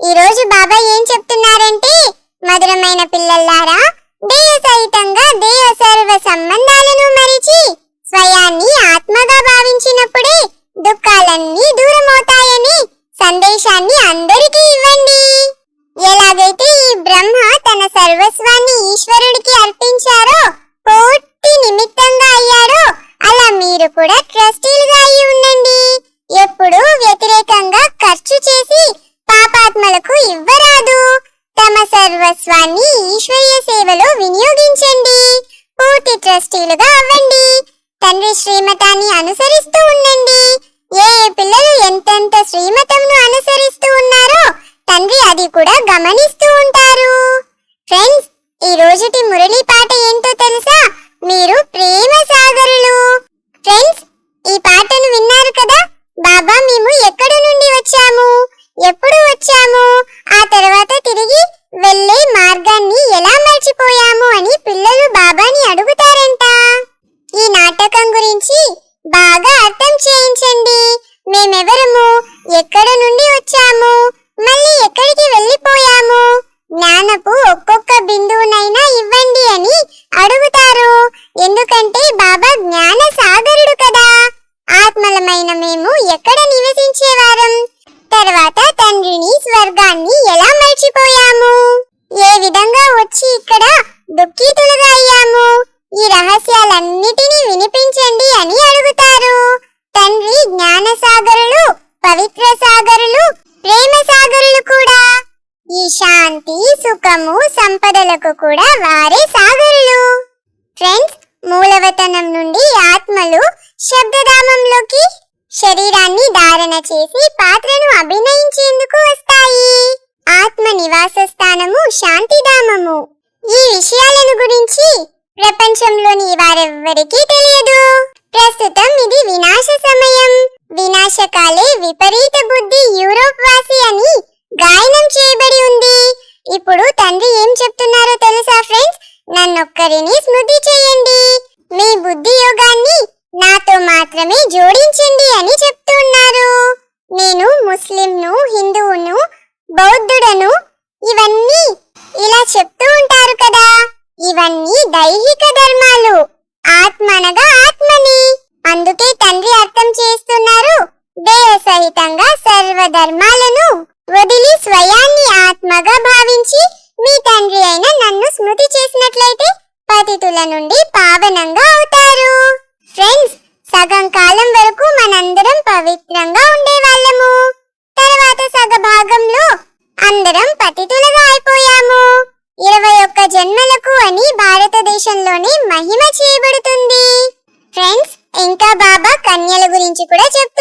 ఈ రోజు బాబాయ్ ఏం చెప్తున్నారంటే మధురమైన పిల్లల్లారా దేహ సహితంగా దేహ సర్వ సంబంధాలను మరిచి స్వయాన్ని ఆత్మగా భావించినప్పుడే దుఃఖాలన్నీ దూరమవుతాయని సందేశాన్ని అందరికీ ఇవ్వండి. ఎలాగైతే ఈ బ్రహ్మ తన సర్వస్వాన్ని ఈశ్వరుడికి అర్పించారో కూడా శాంతి సుఖము సంపదలకు కూడా వారే సాగరులు ఫ్రెండ్స్ మూలవతనం నుండి ఆత్మలు శబ్దధామంలోకి శరీరాన్ని ధారణ చేసి పాత్రను అభినయించేందుకు వస్తాయి. ఆత్మ నివాస స్థానము శాంతిధామము. ఈ విషయాలను గురించి ప్రపంచంలోని వారెవ్వరికీ తెలియదు. ప్రస్తుతం ఇది వినాశ సమయం. వినాశకాలే విపరీత బుద్ధి యూరోప్ వాసి అని గాయనం చేయబడి ఉంది. ఇప్పుడు తండ్రి ఏం చెప్తున్నారో తెలుసా ఫ్రెండ్స్? నన్నొక్కరిని స్మృతి చేయండి. మీ బుద్ధి యోగాన్ని నాతో మాత్రమే జోడించండి అని చెప్తున్నారు. నేను ముస్లింను హిందువును బౌద్ధుడను ఇవన్నీ ఇలా చెప్తూ ఉంటారు కదా. ఇవన్నీ దైహిక ధర్మాలు ఆత్మ అనగా ఆత్మని. అందుకే తండ్రి అర్థం చేస్తున్నారు దేహ సహితంగా సర్వ ధర్మాలను వదిలి స్వయాన్ని ఆత్మగా భావించి మీ తండ్రి అయిన నన్ను స్మృతి చేసినట్లయితే పతితుల నుండి పావనంగా అవుతారు. ఫ్రెండ్స్ సగం కాలం వరకు మనందరం పవిత్రంగా ఉండేవాళ్ళము. తర్వాత సగ భాగంలో అందరం పతితులుగా అయిపోయాము. ఇరవై ఒక్క జన్మలకు అని భారతదేశంలోనే మహిమ చేయబడుతుంది ఫ్రెండ్స్ ఇంకా బాబా కన్యల గురించి కూడా చెప్తూ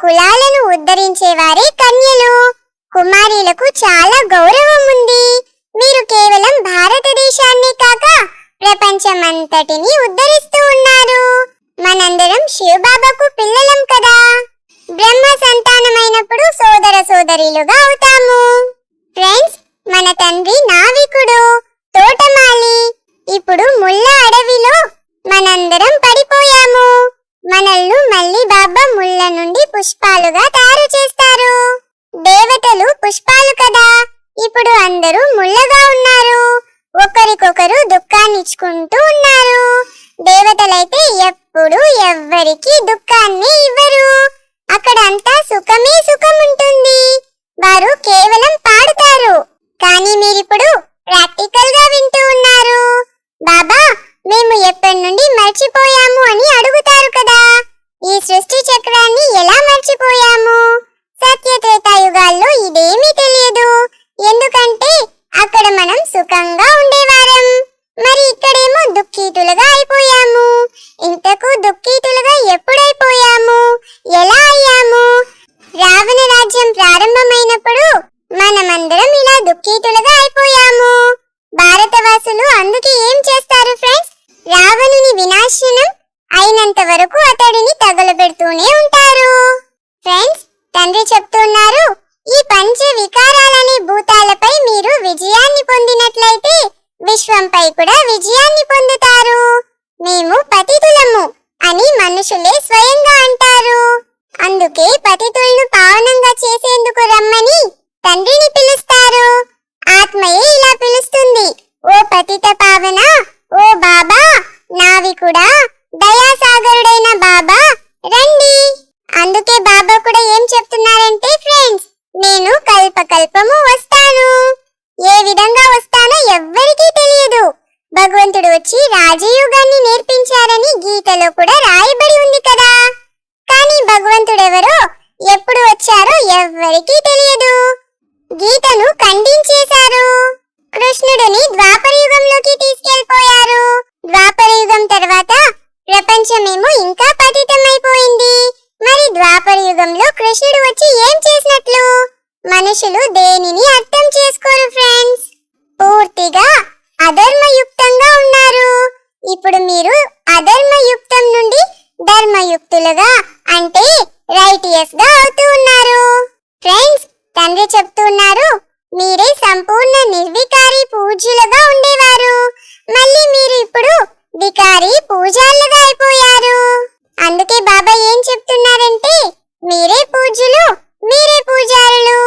కులాలను ఉద్ధరించే వారే కన్యలు. కుమారీలకు చాలా గౌరవం ఉంది. మీరు కేవలం భారతదేశాన్ని కాక ప్రపంచమంతటిని ఉద్ధరిస్తూ ఉన్నారు. మనందరం శివబాబాకు పిల్లలం కదా. బ్రహ్మ సంతానమైనప్పుడు సోదర సోదరులుగా అవుతాము. ఫ్రెండ్స్ మన తండ్రి నావికుడు. పుష్పాలుగా తయారు చేస్తారు. దేవతలు పుష్పాలు కదా. ఇప్పుడు అందరూ ముళ్ళగా ఉన్నారు. ఒకరికొకరు దుఃఖాన్ని ఇచ్చుకుంటూ ఉన్నారు. దేవతలైతే ఎప్పుడు ఎవ్వరికి దుఃఖాన్ని ఇవ్వరు. అక్కడ అంతా సుఖమే సుఖం ఉంటుంది వారు కేవలం పాడుతారు. కానీ మీరిప్పుడు ప్రాక్టికల్గా వింటూ ఉన్నారు. బాబా మేము ఎప్పటి నుండి మర్చిపోయాము అని అడుగుతారు కదా. ఈ సృష్టి చక్రాన్ని ఎలా మర్చిపోయాము సత్య త్రేతాయుగాల్లో ఇదేమీ తెలియదు ఎందుకంటే అక్కడ మనం సుఖంగా ఉండేవారం మరి ఇక్కడేమో దుఃఖితులుగా అయిపోయాము ఇంతకు దుఃఖితులుగా ఎప్పుడైపోయాము ఎలా అయ్యాము రావణ రాజ్యం ప్రారంభమైనప్పుడు మనమందరం ఇలా దుఃఖితులుగా అయిపోయాము భారతవాసులు అందుకే ఏం చేస్తారు ఫ్రెండ్స్ రావణుని వినాశనం అయినంత వరకు అతడిని తగలబెడుతూనే ఉంటారు ఫ్రెండ్స్ తండ్రి చెప్తున్నారు ఈ పంచ వికారాలనే భూతాలపై మీరు విజయాన్ని పొందినట్లయితే విశ్వంపై కూడా విజయాన్ని పొందుతారు మేము పతితులము అని మనుషులే అంటారు. అందుకే పతితులను పావనంగా చేసేందుకు రమ్మని తండ్రిని పిలుస్తారు. ఆత్మయే ఇలా పిలుస్తుంది. ఓ పతిత పావన ఓ బాబా నావి కూడా దయాసాగరుడైన బాబా రండి. అందుకే బాబా కూడా ఏం చెప్తున్నారంటే ఫ్రెండ్స్ నేను కల్పకల్పము వస్తాను. వచ్చి రాజయోగాన్ని నేర్పించారని గీతలో కూడా రాయబడి ఉంది కదా. కానీ భగవంతుడెవరో ఎప్పుడు వచ్చారో ఎవ్వరికీ తెలియదు. గీతను ఖండించేశారు. కృష్ణుడిని ద్వాపరయుగంలోకి తీసుకెళ్ళిపోయారు ద్వాపరయుగం తర్వాత ప్రపంచమేమో ఇంకా పతితమైపోయింది మరి ద్వాపర యుగంలో కృష్ణుడు వచ్చి ఏం చేసినట్లు మనుషులు దేనిని అర్థం చేసుకోరు ఫ్రెండ్స్ పూర్తిగా అధర్మయుక్తంగా ఉన్నారు ఇప్పుడు మీరు అధర్మయుక్తం నుండి ధర్మయుక్తులుగా అంటే రైటియస్గా అవుతూ ఉన్నారు ఫ్రెండ్స్ తండ్రి చెప్తున్నారు మీరే సంపూర్ణ నిర్వికారి పూజ్యులుగా ఉండేవారు. మళ్ళీ మీరు ఇప్పుడు వికారి పూజారులుగా అయిపోయారు. అందుకే బాబా ఏం చెప్తున్నారంటే మీరే పూజ్యులు మీరే పూజారులు.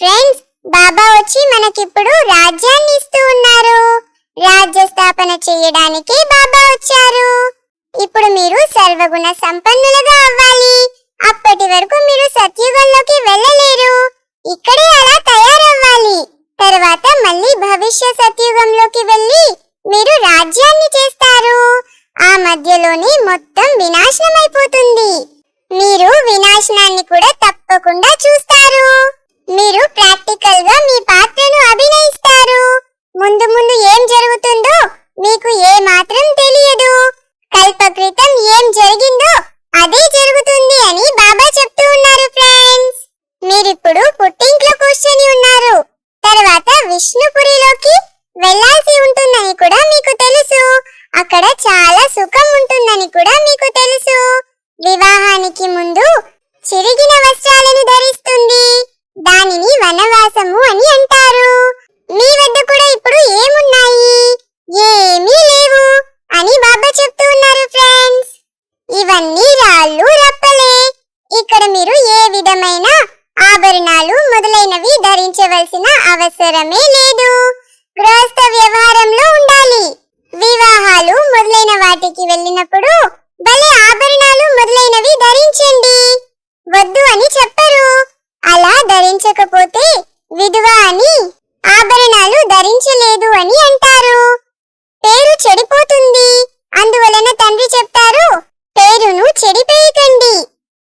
ఫ్రెండ్స్ బాబా వచ్చి మనకిప్పుడు రాజ్యాన్ని ఇస్తూ ఉన్నారు. రాజ్య స్థాపన చేయడానికి బాబా వచ్చారు. ఇప్పుడు మీరు సర్వగుణ సంపన్నులుగా అవ్వాలి. అప్పటి వరకు మీరు సత్యుగంలోకి వెళ్ళలేరు. ఇక్కడే అలా తయారవ్వాలి. తర్వాత మళ్ళీ భవిష్య సత్యుగంలోకి వెళ్ళి మీరు రాజ్యాన్ని చేస్తారు. ఆ మధ్యలోనే మొత్తం వినాశనం అయిపోతుంది మీరు వినాశనాన్ని కూడా తప్పకుండా చూస్తారు మీరు ప్రాక్టికల్గా మీ పాత్రను అభినయిస్తారు ముందు ముందు ఏం జరుగుతుందో మీకు ఏ మాత్రం తెలియదు కల్పకృతం ఏం జరిగిందో అదే జరుగుతుంది అని బాబా చెప్తూ ఉన్నారు ఫ్రెండ్స్ మీరిప్పుడు పుట్టింట్లో కూర్చొని ఉన్నారు తర్వాత విష్ణుపురిలోకి వెళ్ళాల్సి ఉంటుందని కూడా మీకు తెలుసు. అక్కడ చాలా సుఖం ఉంటుందని కూడా మీకు తెలుసు. వివాహానికి ముందు చిరిగిన వస్త్రాలను ధరిస్తుంది. దానిని వనవాసము అని అంటారు. మీ వద్ద కూడా ఇప్పుడు ఏమున్నాయి? ఏమీ లేవు అని బాబా చెప్తూ ఉన్నారు ఫ్రెండ్స్ ఇవన్నీ రాళ్ళు రప్పలే ఇక్కడ మీరు ఏ విధమైన ఆభరణాలు మొదలైనవి ధరించవలసిన అవసరమే లేదు. గృహస్థ వ్యవహారంలో ఉండాలి. వివాహాలు మొదలైన వాటికి వెళ్ళినప్పుడు భలే ఆభరణాలు మొదలైనవి ధరించండి. వద్దు అని చెప్పరు. అలా ధరించకపోతే విధువ అని ఆభరణాలు ధరించలేదు అని అంటారు. పేరు చెడిపోతుంది. అందువల్ల తండ్రి చెప్తారు పేరును చెడిపేయకండి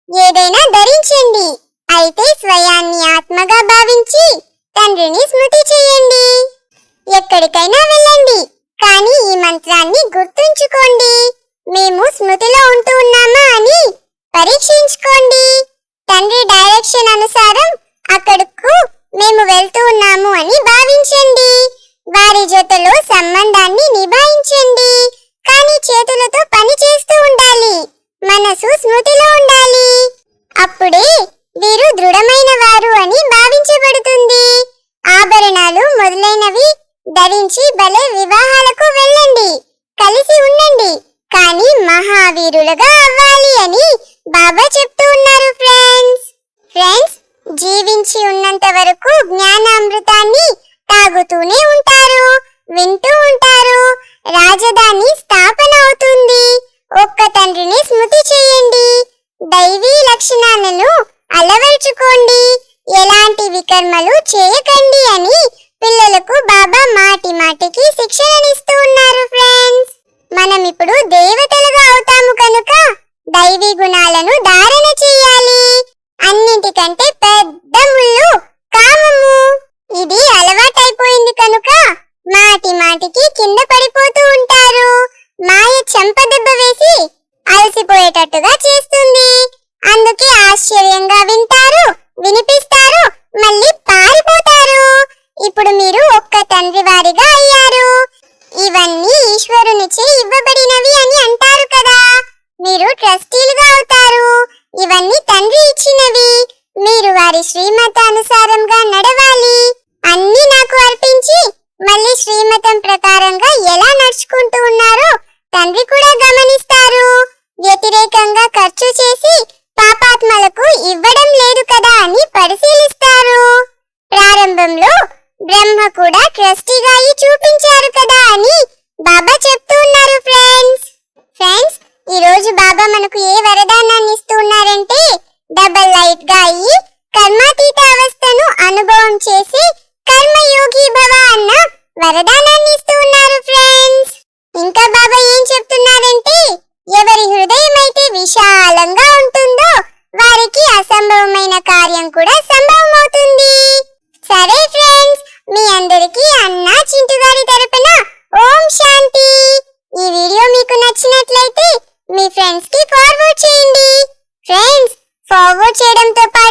ఏదైనా ధరించండి అయితే స్వయాన్ని ఆత్మగా భావించి తండ్రిని స్మృతి చేయండి. ఎక్కడికైనా వెళ్ళండి కానీ ఈ మంత్రాన్ని గుర్తుంచుకోండి. మేము స్మృతిలో ఉంటూ ఉన్నామా అని పరీక్షించుకోండి. తండ్రి డైరెక్షన్ అనుసారం అక్కడకు మేము వెళ్తూ ఉన్నాము అని భావించండి. వారి జతలో సంబంధాన్ని నిభాయించండి. కానీ చేతులతో పని చేస్తూ ఉండాలి. మనసు స్మృతిలో ఉండాలి. అప్పుడే వీరు దృఢమైన వారు అని భావించబడుతుంది. ఆభరణాలు మొదలైనవి ధరించి భలే వివాహాలకు వెళ్ళండి. కలిసి ఉండండి. కానీ మహావీరులుగా అవ్వాలి అని బాబా చెప్తూ ఉన్నారు ఫ్రెండ్స్. ఫ్రెండ్స్ జీవించి ఉన్నంత వరకు జ్ఞానామృతాన్ని తాగుతూనే ఉంటారు వింటూ ఉంటారు. రాజధాని స్థాపన అవుతుంది. ఒక్క తండ్రిని స్మృతి చేయండి. దైవీ లక్షణాలను అలవర్చుకోండి. ఎలాంటి వికర్మలు చేయకండి అని పిల్లలకు బాబా మాటి మాటికి శిక్షణనిస్తూ ఉన్నారు ఫ్రెండ్స్. మనం ఇప్పుడు దేవతలుగా అవుతాము కనుక దైవీ గుణాలను ధారణ చేయాలి. అన్నింటికంటే పెద్ద ముళ్ళు కామము. ఇది అలవాటైపోయింది కనుక మాటి మాటికి కింద పడిపోతూ ఉంటారు. మాయ చెంపదెబ్బ వేసి అలసిపోయేటట్టుగా చేస్తుంది. అందుకే ఆశ్చర్యంగా వింటారు వినిపిస్తారు. మళ్ళీ లైట్గా అయ్యి కర్మాతీత అవస్థను అనుభవం చేసి కర్మయోగి భవ అన్న వరదానాన్ని ఇస్తూ ఉన్నారు ఫ్రెండ్స్ ఇంకా బాబా ఏం చెప్తున్నారంటే ఎవరి హృదయం అయితే విశాలంగా ఉంటుందో వారికి అసంభవమైన కార్యం కూడా సంభవమవుతుంది. సరే ఫ్రెండ్స్ మీ అందరికీ అన్న చింటుగా ఫ్రెండ్స్ చేయడంతో పాటు